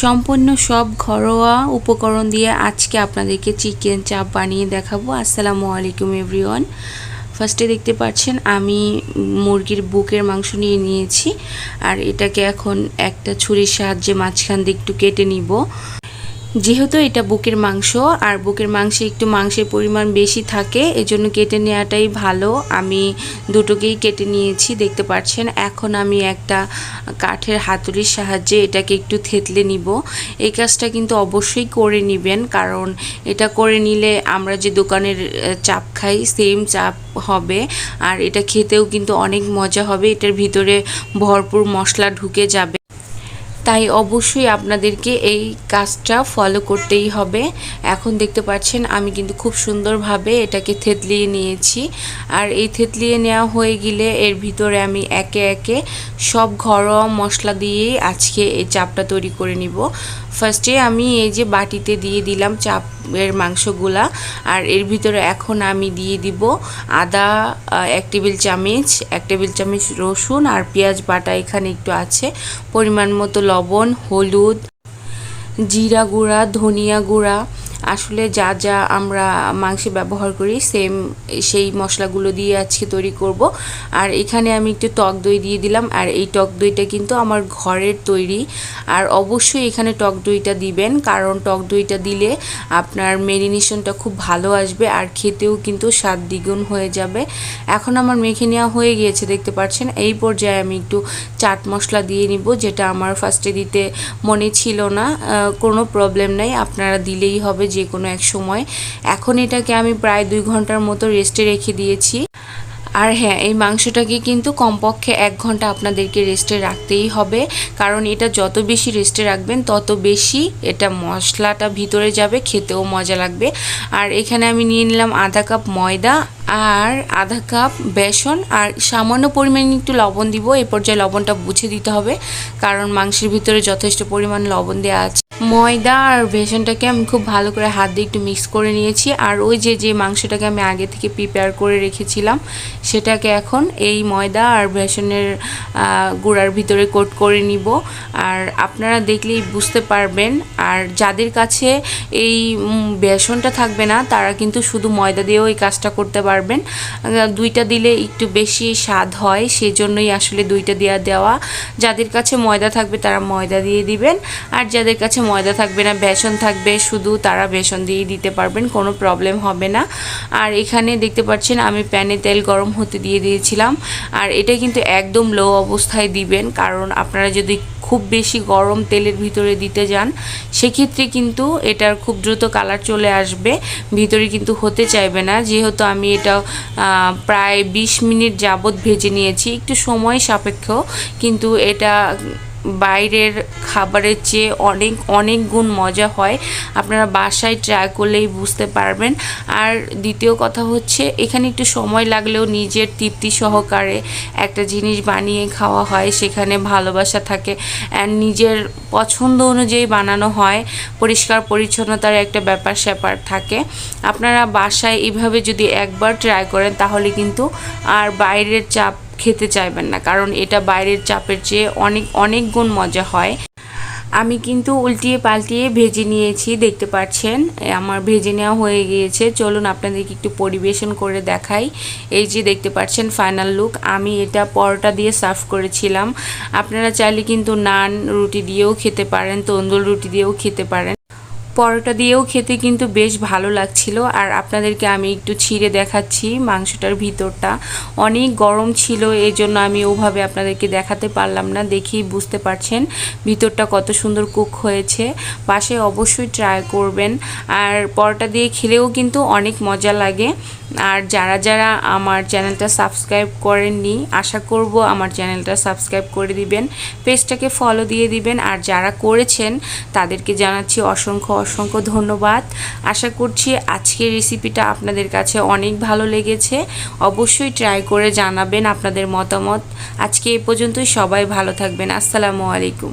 সম্পূর্ণ সব ঘরোয়া উপকরণ দিয়ে আজকে আপনাদেরকে চিকেন চাপ বানিয়ে দেখাবো। আসসালামু আলাইকুম, এভরিওয়ান। ফার্স্টে দেখতে পাচ্ছেন, আমি মুরগির বুকের মাংস নিয়ে নিয়েছি, আর এটাকে এখন একটা ছুরির সাহায্যে মাঝখান দিয়ে একটু কেটে নিব। যেহেতু এটা বুকের মাংস, আর বুকের মাংসে একটু মাংসের পরিমাণ বেশি থাকে, এজন্য কেটে নেওয়াটাই ভালো। আমি দুটোকেই কেটে নিয়েছি, দেখতে পাচ্ছেন। এখন আমি একটা কাঠের হাতুড়ির সাহায্যে এটাকে একটু থেতলে নিব। এই কাজটা কিন্তু অবশ্যই করে নেবেন, কারণ এটা করে নিলে আমরা যে দোকানের চাপ খাই সেম চাপ হবে। আর এটা খেতেও কিন্তু অনেক মজা হবে, এটার ভিতরে ভরপুর মশলা ঢুকে যাবে। তাই অবশ্যই আপনাদেরকে এই কাজটা ফলো করতেই হবে। এখন দেখতে পাচ্ছেন, আমি কিন্তু খুব সুন্দরভাবে এটাকে থেতলিয়ে নিয়েছি। আর এই থেতলিয়ে নেওয়া হয়ে গেলে এর ভিতরে আমি একে একে সব ঘরোয়া মশলা দিয়েই আজকে এই চাপটা তৈরি করে নিব। ফার্স্টে আমি এই যে বাটিতে দিয়ে দিলাম চাপের মাংসগুলা, আর এর ভিতরে এখন আমি দিয়ে দিব আদা এক টেবিল চামচ, এক টেবিল চামচ রসুন আর পেঁয়াজ বাটা এখানে একটু আছে। পরিমাণ মতো লবণ হলুদ জিরা গুঁড়া ধনিয়া গুঁড়া আসলে যা যা আমরা মাংসে ব্যবহার করি সেম সেই মশলাগুলো দিয়ে আজকে তৈরি করব। আর এখানে আমি একটু টক দই দিয়ে দিলাম। আর এই টক দইটা কিন্তু আমার ঘরের তৈরি। আর অবশ্যই এখানে টক দইটা দিবেন। কারণ টক দইটা দিলে আপনার মেরিনেশনটা খুব ভালো আসবে আর খেতেও কিন্তু স্বাদ দ্বিগুণ হয়ে যাবে। এখন আমার মেখে নেওয়া হয়ে গিয়েছে, দেখতে পাচ্ছেন? এই পর্যায়ে আমি একটু চাট মশলা দিয়ে নিব, যেটা আমার ফার্স্টে দিতে মনে ছিল না। কোনো প্রবলেম নাই। আপনারা দিলেই হবে যে কোনো এক সময়। এখন এটাকে আমি প্রায় দুই ঘণ্টার মতো রেস্টে রেখে দিয়েছি। আর হ্যাঁ এই মাংসটাকে কিন্তু কমপক্ষে এক ঘণ্টা আপনাদেরকে রেস্টে রাখতেই হবে। কারণ এটা যত বেশি রেস্টে রাখবেন, তত বেশি এটা মশলাটা ভিতরে যাবে, খেতেও মজা লাগবে। আর এখানে আমি নিয়ে নিলাম আধা কাপ ময়দা আর আধা কাপ বেসন। আর সামান্য পরিমাণে একটু লবণ দিব এই পর্যায়ে লবণটা বুঝে দিতে হবে। কারণ মাংসের ভিতরে যথেষ্ট পরিমাণ লবণ দেওয়া আছে। ময়দা আর বেসনটাকে আমি খুব ভালো করে হাত দিয়ে একটু মিক্স করে নিয়েছি। আর ওই যে যে মাংসটাকে আমি আগে থেকে প্রিপেয়ার করে রেখেছিলাম, সেটাকে এখন এই ময়দা আর বেসনের গুঁড়ার ভিতরে কোট করে নিব। আর আপনারা দেখলেই বুঝতে পারবেন, আর যাদের কাছে এই বেসনটা থাকবে না, তারা কিন্তু শুধু ময়দা দিয়েও এই কাজটা করতে পারবেন। দুইটা দিলে একটু বেশি স্বাদ হয়, সেজন্যই আসলে দুইটা দেওয়া দেওয়া। যাদের কাছে ময়দা থাকবে, তারা ময়দা দিয়ে দিবেন। আর যাদের কাছে ময়দা থাকবে না, বেসন থাকবে, শুধু তারা বেসন দিয়েই দিতে পারবেন, কোনো প্রবলেম হবে না। আর এখানে দেখতে পাচ্ছেন, আমি প্যানে তেল গরম হতে দিয়ে দিয়েছিলাম। আর এটা কিন্তু একদম লো অবস্থায় দিবেন, কারণ আপনারা যদি খুব বেশি গরম তেলের ভিতরে দিতে যান, সেক্ষেত্রে কিন্তু এটার খুব দ্রুত কালার চলে আসবে। ভিতরে কিন্তু হতে চাইবে না, যেহেতু আমি এটা প্রায় বিশ মিনিট যাবত ভেজে নিয়েছি। একটু সময় সাপেক্ষ, কিন্তু এটা বাইরের খাবারের চেয়ে অনেক অনেক গুণ মজা হয়। আপনারা বাসায় ট্রাই করলেই বুঝতে পারবেন। আর দ্বিতীয় কথা হচ্ছে, এখানে একটু সময় লাগলেও নিজের তৃপ্তি সহকারে একটা জিনিস বানিয়ে খাওয়া হয়, সেখানে ভালোবাসা থাকে। অ্যান্ড নিজের পছন্দ অনুযায়ী বানানো হয়, পরিষ্কার পরিচ্ছন্নতার একটা ব্যাপার স্যাপার থাকে। আপনারা বাসায় এইভাবে যদি একবার ট্রাই করেন, তাহলে কিন্তু আর বাইরের চাপ খেতে চাইবেন না, কারণ এটা বাইরের চাপের চেয়ে অনেক অনেক গুণ মজা হয়। আমি কিন্তু উল্টিয়ে পাল্টিয়ে ভেজে নিয়েছি, দেখতে পাচ্ছেন? আমার ভেজে নেওয়া হয়ে গিয়েছে। চলুন আপনাদেরকে একটু পরিবেশন করে দেখাই। এই যে দেখতে পাচ্ছেন ফাইনাল লুক আমি এটা পরোটা দিয়ে সার্ভ করেছিলাম। আপনারা চাইলে কিন্তু নান রুটি দিয়েও খেতে পারেন, তন্দুর রুটি দিয়েও খেতে পারেন। পরোটা দিয়েও খেতে কিন্তু বেশ ভালো লাগছিল। আর আপনাদেরকে আমি একটু ছিঁড়ে দেখাচ্ছি মাংসটার ভিতরটা। অনেক গরম ছিল এই জন্য আমি ওভাবে আপনাদেরকে দেখাতে পারলাম না, দেখেই বুঝতে পারছেন ভিতরটা কত সুন্দর কুক হয়েছে। পাশে অবশ্যই ট্রাই করবেন। আর পরোটা দিয়ে খেলেও কিন্তু অনেক মজা লাগে। আর যারা যারা আমার চ্যানেলটা সাবস্ক্রাইব করেননি, আশা করব আমার চ্যানেলটা সাবস্ক্রাইব করে দিবেন, পেজটাকে ফলো দিয়ে দিবেন। আর যারা করেছেন, তাদেরকে জানাচ্ছি অসংখ্য অসংখ্য ধন্যবাদ। আশা করছি আজকের রেসিপিটা আপনাদের কাছে অনেক ভালো লেগেছে। অবশ্যই ট্রাই করে জানাবেন আপনাদের মতামত। আজকে এ পর্যন্তই। সবাই ভালো থাকবেন। আসসালামু আলাইকুম।